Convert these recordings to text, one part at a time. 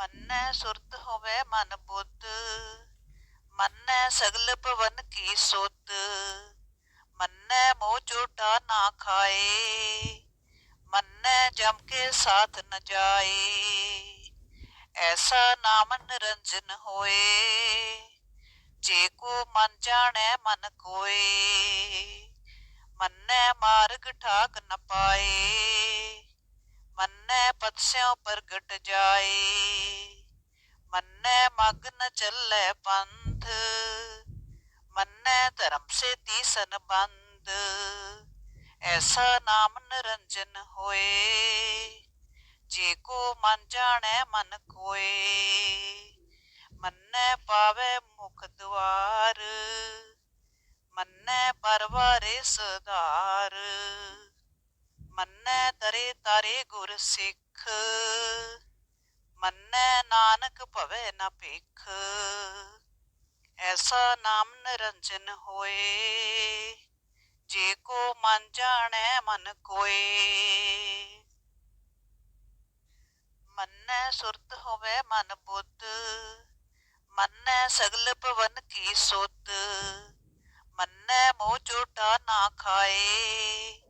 ਮੰਨੈ ਸੁਰਤ ਹੋਵੇ ਮਨ ਬੁੱਧ, ਮੰਨੈ ਸਗਲ ਭਵਨ ਕੀ ਸੁਧ, ਮੰਨੈ ਮੋਹ ਝੂਠਾ ਨਾ ਖਾਏ, ਮੰਨੈ ਜਮ ਕੇ ਸਾਥ ਨ ਜਾਏ, ਐਸਾ ਨਾਮ ਨਿਰੰਜਨ ਹੋਏ, ਜੇ ਕੋ ਮਨ ਜਾਣੈ ਮਨ ਕੋਏ, ਮੰਨੈ ਮਾਰਗ ਠਾਕ ਨ ਪਾਏ ਮੰਨੈ ਪਤਸਿਉ ਪ੍ਰਗਟ ਜਾਏ, ਮੰਨੈ ਮਗ ਨ ਚੱਲੈ ਪੰਥ, ਮੰਨੈ ਧਰਮ ਸੇ ਤੀਸਨ ਬੰਦ ਐਸਾ ਨਾਮ ਨਿਰੰਜਨ ਹੋਏ, ਜੇ ਕੋ ਮਨ ਜਾਣੈ ਮਨ ਕੋਏ ਮੰਨੈ ਪਾਵੇ ਮੁਖ ਦੁਆਰ, ਮੰਨੈ ਪਰਵਾਰੇ ਸੁਧਾਰ। ਮੰਨੈ ਤਰੇ ਤਾਰੇ ਗੁਰ ਸਿੱਖ, ਮੰਨੈ ਨਾਨਕ ਭਵੇ ਨਾ ਭੇਖ। ਐਸਾ ਨਾਮ ਨਿਰੰਜਨ ਹੋਏ, ਜੇ ਕੋ ਮਨ ਜਾਣੈ ਮਨ ਕੋਏ। ਮੰਨੈ ਸੁਰਤ ਹੋਵੇ ਮਨ ਬੁੱਧ, ਮੰਨੈ ਸਗਲ ਭਵਨ ਕੀ ਸੁਧ। ਮੰਨੈ ਮੋਹ ਝੂਠਾ ਨਾ ਖਾਏ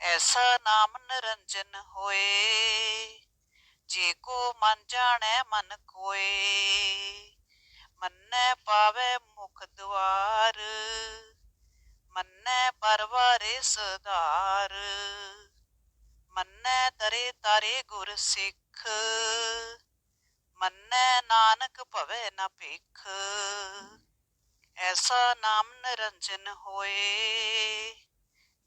ਐਸਾ ਨਾਮ ਨਿਰੰਜਨ ਹੋਏ, ਜੇ ਕੋ ਮਨ ਜਾਣੈ ਮਨ ਕੋਏ ਮੰਨੈ ਪਾਵੇ ਮੁਖ ਦੁਆਰ ਮੰਨੈ ਪਰਵਾਰੇ ਸੁਧਾਰ, ਮੰਨੈ ਤਰੇ ਤਾਰੇ ਗੁਰ ਸਿੱਖ, ਮੰਨੈ ਨਾਨਕ ਭਵੇ ਨ ਭਿਖ, ਐਸਾ ਨਾਮ ਨਿਰੰਜਨ ਹੋਏ।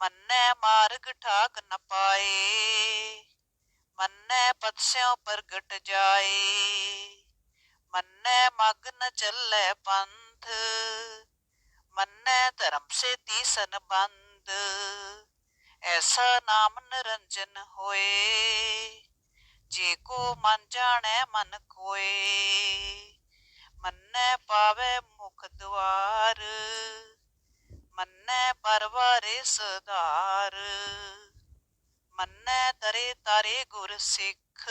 ਮੰਨੈ ਮਾਰਗ ਠਾਕ ਨ ਪਾਏ, ਮੰਨੈ ਪਤਸਿਉ ਪ੍ਰਗਟ ਜਾਏ, ਮੰਨੈ ਮਗ ਨ ਚੱਲੈ ਪੰਥ, ਮੰਨੈ ਧਰਮ ਸੇ ਤੀਸਨ ਬੰਦ ਐਸਾ ਨਾਮ ਨਿਰੰਜਨ ਹੋਏ, ਜੇ ਕੋ ਮਨ ਜਾਣੈ ਮਨ ਕੋਏ ਸਧਾਰ। ਮੰਨੈ ਤਰੇ ਤਾਰੇ ਗੁਰ ਸਿੱਖ।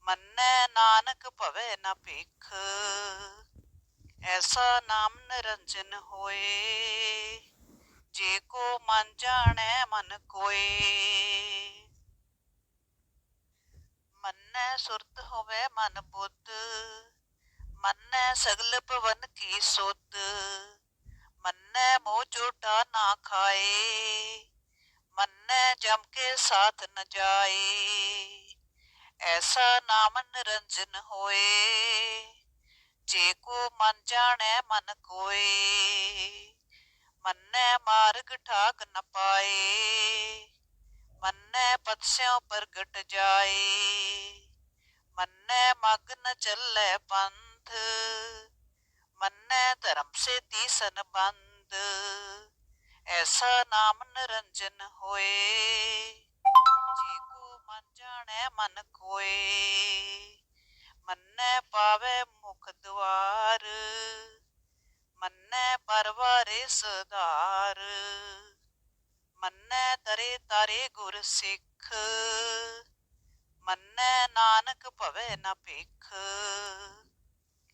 ਮੰਨੈ ਨਾਨਕ ਭਵੇ ਨਾ ਭਿਖ। ਐਸਾ ਨਾਮ ਨਿਰੰਜਨ ਹੋਏ। ਜੇ ਕੋ ਮਨ ਜਾਣੈ ਮਨ ਕੋਏ। ਮੰਨੈ ਸੁਰਤ ਹੋਵੇ ਮਨ ਬੁੱਧ। ਮੰਨੈ ਸਗਲ ਭਵਨ ਕੀ ਸੁਧ। ਮੰਨੈ ਮੋਹ ਝੂਠਾ ਨਾ ਖਾਏ, ਮੰਨੈ ਜਮ ਕੇ ਸਾਥ ਨ ਜਾਏ। ਐਸਾ ਨਾਮ ਨਿਰੰਜਨ ਹੋਏ, ਜੇ ਕੋ ਮਨ ਜਾਣੈ ਮਨ ਕੋਏ, ਮੰਨੈ ਮਾਰਗ ਠਾਕ ਨ ਪਾਏ, ਮੰਨੈ ਪਤਸਿਉ ਪ੍ਰਗਟ ਜਾਏ, ਮੰਨੈ ਮਗਨ ਨ ਚੱਲੈ ਪੰਥ ਮੰਨੈ ਧਰਮ ਸੇ ਤੀਸਨ ਬੰਦ, ਐਸਾ ਨਾਮ ਨਿਰੰਜਨ ਹੋਏ। ਜੇ ਕੋ ਮਨ ਜਾਣੈ, ਮਨ ਕੋਏ ਮੰਨੈ ਪਾਵੇ ਮੁਖ ਦੁਆਰ ਮੰਨੈ ਪਰਵਾਰੇ ਸੁਧਾਰ। ਮੰਨੈ ਤਰੇ ਤਾਰੇ ਗੁਰ ਸਿੱਖ, ਮੰਨੈ ਨਾਨਕ ਭਵੇ ਨ ਭਿਖ।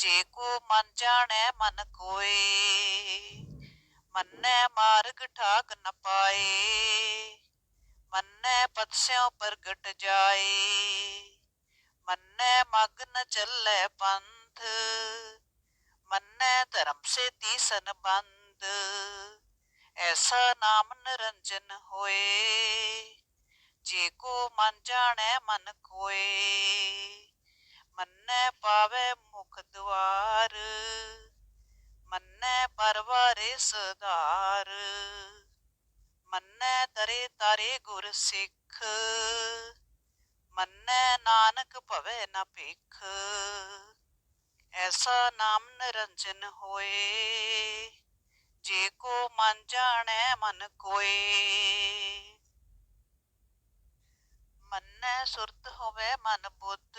ਜੇ ਕੋ ਮਨ ਜਾਣੈ, ਮਨ ਕੋਏ। ਮੰਨੈ ਮਾਰਗ ਠਾਕ ਨ ਪਾਏ। ਮੰਨੈ ਪਦ ਸਿਉ ਪ੍ਰਗਟ ਜਾਏ। ਮੰਨੈ ਮਗ ਨ ਚੱਲੈ ਪੰਥ। ਮੰਨੈ ਧਰਮ ਸੇ ਤੀਸਨ ਬੰਦ ਐਸਾ ਨਾਮ ਨਿਰੰਜਨ ਹੋਏ। ਜੇ ਕੋ ਮਨ ਜਾਣੈ, ਮਨ ਕੋਏ। ਮੰਨੈ ਪਾਵੈ ਮੁਖ ਦੁਆਰ, ਮੰਨੈ ਪਰਵਾਰੇ ਸਦਾਰ ਮੰਨੈ ਤਰੇ ਤਾਰੇ ਗੁਰ ਸਿੱਖ, ਮੰਨੈ ਨਾਨਕ ਭਵੈ ਨ ਭਿਖ, ਐਸਾ ਨਾਮ ਨਿਰੰਜਨ ਹੋਏ, ਜੇ ਕੋ ਮਨ ਜਾਣੈ ਮਨ ਕੋਏ। ਮੰਨੈ ਸੁਰਤ ਹੋਵੇ ਮਨ ਬੁੱਧ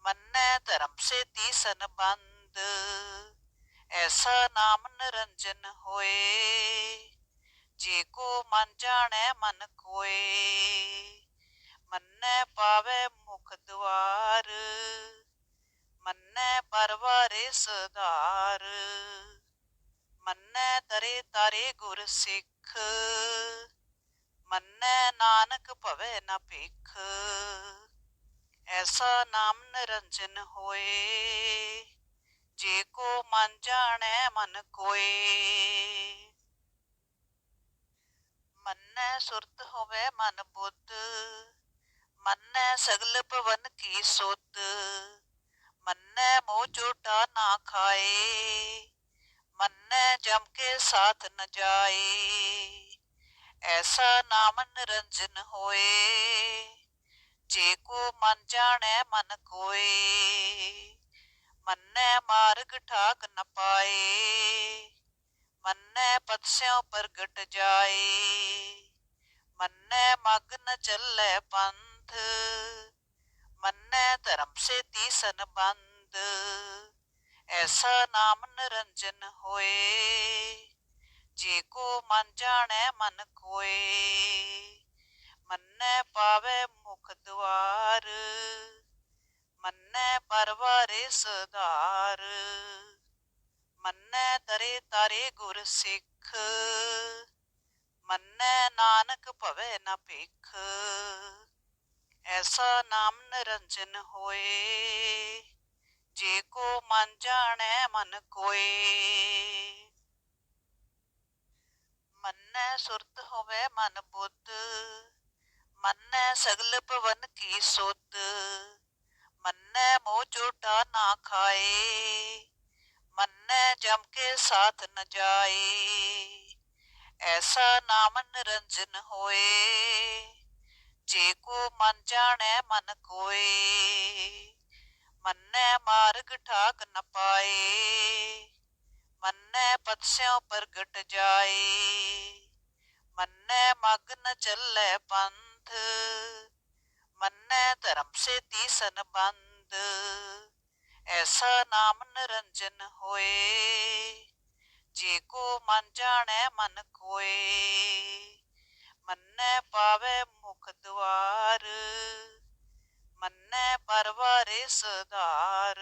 ਮੰਨੈ ਧਰਮ ਸੇ ਤੀਸਨ ਬੰਦ। ਐਸਾ ਨਾਮ ਨਿਰੰਜਨ ਹੋਏ। ਜੇ ਕੋ ਮਨ ਜਾਣੈ, ਮਨ ਕੋਏ ਮੰਨੈ ਪਾਵੈ ਮੁਖ ਦੁਆਰ ਮੰਨੈ ਪਰਵਾਰੇ ਸਦਾਰ ਮੰਨੈ ਤਰੇ ਤਾਰੇ ਗੁਰ ਸਿੱਖ। ਮੰਨੈ ਨਾਨਕ ਭਵੈ ਨ ਭਿਖ। ਐਸਾ ਨਾਮ ਨਿਰੰਜਨ ਹੋਏ। ਜੇ ਕੋ ਮਨ ਜਾਣੈ, ਮਨ ਕੋਏ। ਮੰਨੈ ਸੁਰਤ ਹੋਵੇ, ਮਨ ਬੁੱਧ। ਮੰਨੈ ਸਗਲ ਭਵਨ ਕੀ ਸੁਧ। ਮੰਨੈ ਮੋਹ ਚੋਟਾ ਨਾ ਖਾਏ। ਮੰਨੈ ਜਮ ਕੇ ਸਾਥ ਨ ਜਾਏ। ਐਸਾ ਨਾਮ ਨਿਰੰਜਨ ਹੋਏ। ਜੇ ਕੋ ਮਨ ਜਾਣੈ, ਮਨ ਕੋਏ ਮੰਨੈ ਮਾਰਗ ਠਾਕ ਨ ਪਾਏ। ਮੰਨੈ ਪਦ ਸਿਉ ਪ੍ਰਗਟ ਜਾਏ। ਮੰਨੈ ਮਗ ਨ ਚੱਲੈ ਪੰਥ। ਮੰਨੈ ਧਰਮ ਸੇਤੀ ਤੀਸਨ ਬੰਦ ਐਸਾ ਨਾਮ ਨਿਰੰਜਨ ਹੋਏ। ਜੇ ਕੋ ਮਨ ਜਾਣੈ, ਮਨ ਕੋਏ ਮੰਨੈ ਪਾਵੈ ਮੁਖ ਦੁਆਰ ਮੰਨੈ ਪਰਵਾਰੇ ਸਦਾਰ ਮੰਨੈ ਤਰੇ ਤਾਰੇ ਗੁਰ ਸਿੱਖ, ਮੰਨੈ ਨਾਨਕ ਭਵੈ ਨ ਭਿਖ, ਐਸਾ ਨਾਮ ਨਿਰੰਜਨ ਹੋਏ, ਜੇ ਕੋ ਮਨ ਜਾਣੈ ਮਨ ਕੋਏ। ਮੰਨੈ ਸੁਰਤ ਹੋਵੇ ਮਨ ਬੁੱਧ ਮੰਨੈ ਸਗਲ ਭਵਨ ਕੀ ਸੁਧ ਮੰਨੈ ਮੋਹ ਚੋਟਾ ਨਾ ਖਾਏ, ਮੰਨੈ ਜਮ ਕੇ ਸਾਥ ਨ ਜਾਏ, ਐਸਾ ਨਾਮ ਨਿਰੰਜਨ ਹੋਏ, ਜੇ ਕੋ ਮਨ ਜਾਣੈ ਮਨ ਕੋਏ, ਮੰਨੈ ਮਾਰਗ ਠਾਕ ਨ ਪਾਏ, ਮੰਨੈ ਪਦ ਸਿਉ ਪ੍ਰਗਟ ਜਾਏ, ਮੰਨੈ ਮਗਨ ਚੱਲੈ ਪੰਥ ਮੰਨੈ ਧਰਮ ਸੇ ਤੀਸਨ ਬੰਦ। ਐਸਾ ਨਾਮ ਨਿਰੰਜਨ ਹੋਏ। ਜੇ ਕੋ ਮਨ ਜਾਣੈ, ਮਨ ਕੋਏ ਮੰਨੈ ਪਾਵੈ ਮੁਖ ਦੁਆਰ ਮੰਨੈ ਪਰਵਾਰੇ ਸਦਾਰ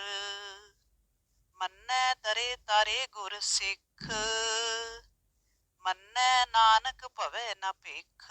ਮੰਨੈ ਤਰੇ ਤਾਰੇ ਗੁਰ ਸਿੱਖ। ਮੰਨੈ ਨਾਨਕ ਭਵੈ ਨ ਭਿਖ।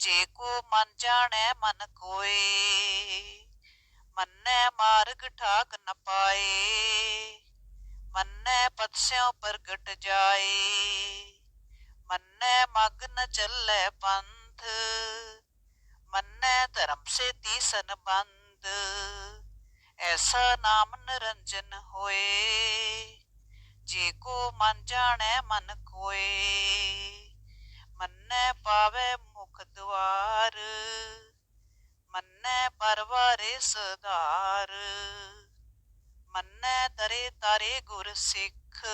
ਜੇ ਕੋ ਮਨ ਜਾਣੈ ਮਨ ਕੋਏ, ਮੰਨੈ ਮਾਰਗ ਠਾਕ ਨ ਪਾਏ, ਮੰਨੈ ਪਦ ਸਿਉ ਪ੍ਰਗਟ ਜਾਏ, ਮੰਨੈ ਮਗ ਨ ਚੱਲੈ ਪੰਥ, ਮੰਨੈ ਧਰਮ ਸੇਤੀ ਤੀਸਨ ਐਸਾ ਨਾਮ ਨਿਰੰਜਨ ਹੋਏ, ਜੇ ਕੋ ਮਨ ਜਾਣੈ ਮਨ ਕੋਏ। ਮੰਨੈ ਪਾਵੈ ਮੁਖ ਦੁਆਰ ਮੰਨੈ ਪਰਵਾਰੇ ਸਦਾਰ ਮੰਨੈ ਤਰੇ ਤਾਰੇ ਗੁਰ ਸਿੱਖ,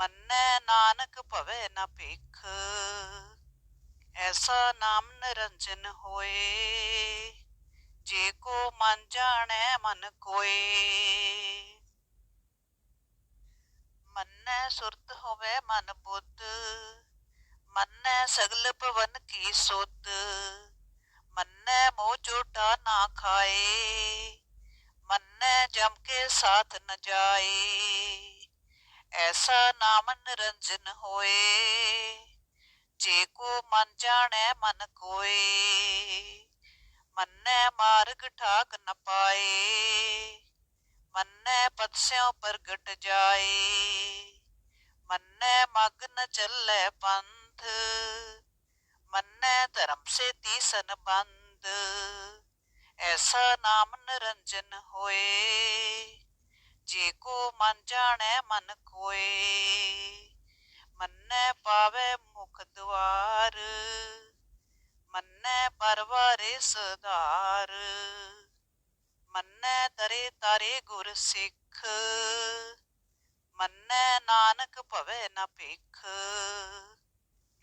ਮੰਨੈ ਨਾਨਕ ਭਵੈ ਨ ਭਿਖ, ਐਸਾ ਨਾਮ ਨਿਰੰਜਨ ਹੋਏ, ਜੇ ਕੋ ਮਨ ਜਾਣੈ ਮਨ ਕੋਏ। ਮੰਨੈ ਸੁਰਤ ਹੋਵੇ ਮਨ ਬੁੱਧ ਮੰਨੈ ਸਗਲ ਭਵਨ ਕੀ ਸੁਧ, ਮੰਨੈ ਮੋਹ ਝੂਠਾ ਨਾ ਖਾਏ, ਮੰਨੈ ਜਮ ਕੇ ਸਾਥ ਨ ਜਾਏ, ਐਸਾ ਨਾਮ ਨਿਰੰਜਨ ਹੋਏ, ਜੇ ਕੋ ਮਨ ਜਾਣੈ ਮਨ ਕੋਏ, ਮੰਨੈ ਮਾਰਗ ਠਾਕ ਨ ਪਾਏ, ਮੰਨੈ ਪਦ ਸਿਉ ਪ੍ਰਗਟ ਜਾਏ, ਮੰਨੈ ਮਗਨ ਚੱਲੈ ਪੰਥ ਮੰਨੈ ਧਰਮ ਸੇ ਤੀਸਨ ਬੰਦ, ਐਸਾ ਨਾਮ ਨਿਰੰਜਨ ਹੋਏ। ਜੇ ਕੋ ਮਨ ਜਾਣੈ, ਮਨ ਕੋਏ ਮੰਨੈ ਪਾਵੈ ਮੁਖ ਦੁਆਰ ਮੰਨੈ ਪਰਵਾਰੇ ਸਦਾਰ ਮੰਨੈ ਤਰੇ ਤਾਰੇ ਗੁਰ ਸਿੱਖ, ਮੰਨੈ ਨਾਨਕ ਭਵੈ ਨ ਭਿਖ।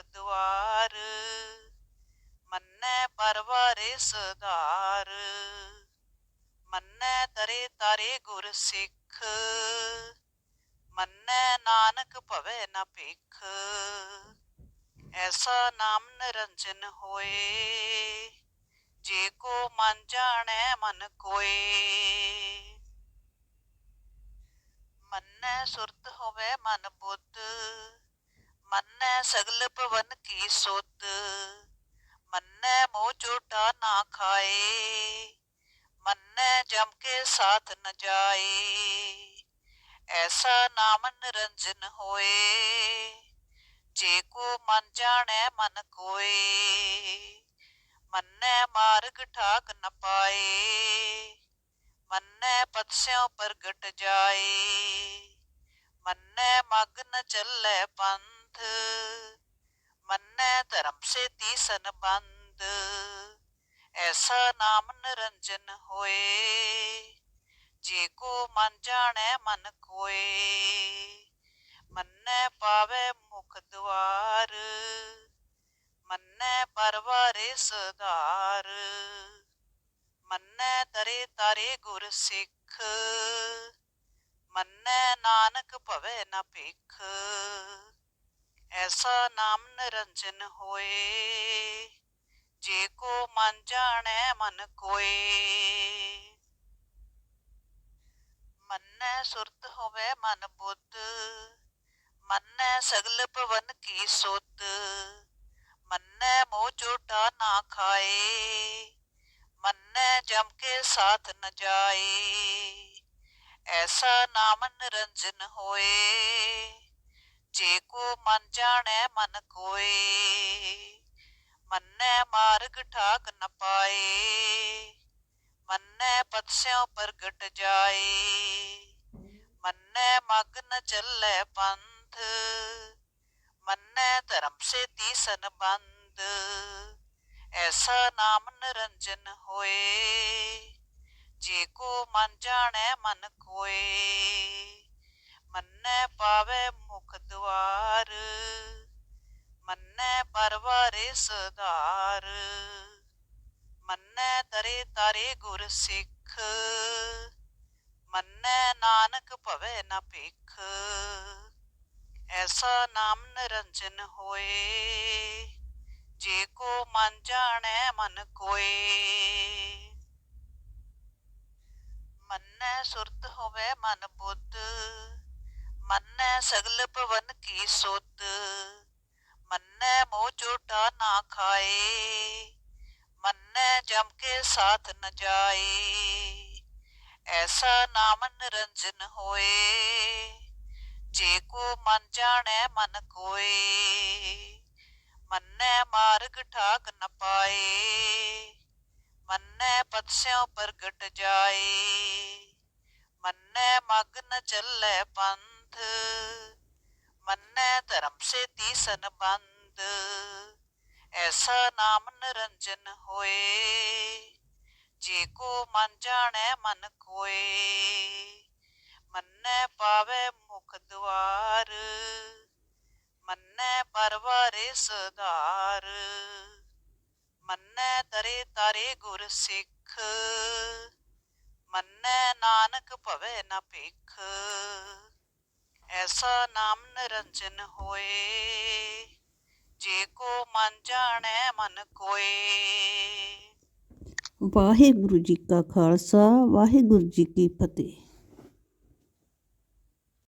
ਮੁਖ ਦੁਆਰ ਮੰਨੈ ਪਰਵਾਰੇ ਸਦਾਰ ਮੰਨੈ ਤਰੇ ਤਾਰੇ ਗੁਰ ਸਿੱਖ, ਮੰਨੈ ਨਾਨਕ ਭਵੈ ਨਾ ਭਿਖ, ਐਸਾ ਨਾਮ ਨਿਰੰਜਨ ਹੋਏ, ਜੇ ਕੋ ਮਨ ਜਾਣੈ ਮਨ ਕੋਏ। ਮੰਨੈ ਸੁਰਤ ਹੋਵੇ ਮਨ ਬੁੱਧ ਮੰਨੈ ਸਗਲ ਭਵਨ ਕੀ ਸੁਧ, ਮੰਨੈ ਮੋਹ ਝੂਠਾ ਨਾ ਖਾਏ, ਮੰਨੈ ਜਮ ਕੇ ਸਾਥ ਨ ਜਾਏ, ਐਸਾ ਨਾਮ ਨਿਰੰਜਨ ਹੋਏ, ਜੇ ਕੋ ਮਨ ਜਾਣੈ ਮਨ ਕੋਏ, ਮੰਨੈ ਮਾਰਗ ਠਾਕ ਨ ਪਾਏ, ਮੰਨੈ ਪਦ ਸਿਉ ਪ੍ਰਗਟ ਜਾਏ, ਮੰਨੈ ਮਗ ਨ ਚੱਲੈ ਪੰਥ ਮੰਨੈ ਧਰਮ ਸੇ ਤੀਸਨ ਬੰਦ। ਐਸਾ ਨਾਮ ਨਿਰੰਜਨ ਹੋਏ। ਜੇ ਕੋ ਮਨ ਜਾਣੈ, ਮਨ ਕੋਏ ਮੰਨੈ ਪਾਵੈ ਮੁਖ ਦੁਆਰ ਮੰਨੈ ਪਰਵਾਰੇ ਸਦਾਰ ਮੰਨੈ ਤਰੇ ਤਾਰੇ ਗੁਰ ਸਿੱਖ। ਮੰਨੈ ਨਾਨਕ ਭਵੈ ਨ ਭਿਖ। ਐਸਾ ਨਾਮ ਨਿਰੰਜਨ ਹੋਏ, ਜੇ ਕੋ ਮਨ ਜਾਣੈ ਮਨ ਕੋਏ। ਮੰਨੈ ਸੁਰਤ ਹੋਵੇ ਮਨ ਬੁੱਧ, ਮੰਨੈ ਸਗਲ ਭਵਨ ਕੀ ਸੁਧ। ਮੰਨੈ ਮੋਹ ਝੂਠਾ ਨਾ ਖਾਏ, ਮੰਨੈ ਜਮ ਕੇ ਸਾਥ ਨ ਜਾਏ। ਐਸਾ ਨਾਮ ਨਿਰੰਜਨ ਹੋਏ। ਜੇ ਕੋ ਮਨ ਜਾਣੈ, ਮਨ ਕੋਏ ਮੰਨੈ ਮਾਰਗ ਠਾਕ ਨ ਪਾਏ। ਮੰਨੈ ਪਦ ਸਿਉ ਪ੍ਰਗਟ ਜਾਏ। ਮੰਨੈ ਮਗ ਨ ਚੱਲੈ ਪੰਥ। ਮੰਨੈ ਧਰਮ ਸੇਤੀ ਤੀਸਨ ਬੰਦ ਐਸਾ ਨਾਮ ਨਿਰੰਜਨ ਹੋਏ। ਜੇ ਕੋ ਮਨ ਜਾਣੈ, ਮਨ ਕੋਏ ਮੰਨੈ ਪਾਵੈ ਮੁਖ ਦੁਆਰ ਮੰਨੈ ਪਰਵਾਰੇ ਸਧਾਰ, ਮੰਨੈ ਤਰੇ ਤਾਰੇ ਗੁਰ ਸਿੱਖ, ਮੰਨੈ ਨਾਨਕ ਭਵੈ ਨਾ ਭਿਖ, ਐਸਾ ਨਾਮ ਨਿਰੰਜਨ ਹੋਏ, ਜੇ ਕੋ ਮਨ ਜਾਣੈ ਮਨ ਕੋਏ। ਮੰਨੈ ਸੁਰਤ ਹੋਵੇ ਮਨ ਬੁੱਧ ਮੰਨੈ ਸਗਲ ਭਵਨ ਕੀ ਸੁਧ, ਮੰਨੈ ਮੋਹ ਝੂਠਾ ਨਾ ਖਾਏ, ਮੰਨੈ ਜਮ ਕੇ ਸਾਥ ਨ ਜਾਏ, ਐਸਾ ਨਾਮ ਨਿਰੰਜਨ ਹੋਏ, ਜੇ ਕੋ ਮਨ ਜਾਣੈ ਮਨ ਕੋਏ, ਮੰਨੈ ਮਾਰਗ ਠਾਕ ਨ ਪਾਏ, ਮੰਨੈ ਪਦ ਸਿਉ ਪ੍ਰਗਟ ਜਾਏ, ਮੰਨੈ ਮਗਨ ਨ ਚੱਲੈ ਪੰਥ ਮੰਨੈ ਧਰਮ ਸੇ ਤੀਸਨ ਬੰਦ। ਐਸਾ ਨਾਮ ਨਿਰੰਜਨ ਹੋਏ। ਜੇ ਕੋ ਮਨ ਜਾਣੈ, ਮਨ ਕੋਏ ਮੰਨੈ ਪਾਵੈ ਮੁਖ ਦੁਆਰ ਮੰਨੈ ਪਰਵਾਰੇ ਸਧਾਰ। ਮੰਨੈ ਤਰੇ ਤਾਰੇ ਗੁਰ ਸਿੱਖ। ਮੰਨੈ ਨਾਨਕ ਭਵੈ ਨ ਭਿਖ। ਐਸਾ ਨਾਮ ਨਿਰੰਜਨ ਹੋਏ। ਜੇ ਕੋ ਮਨ ਜਾਣੈ, ਮਨ ਕੋਏ। ਵਾਹਿਗੁਰੂ ਜੀ ਕਾ ਖਾਲਸਾ, ਵਾਹਿਗੁਰੂ ਜੀ ਕੀ ਫਤਿਹ।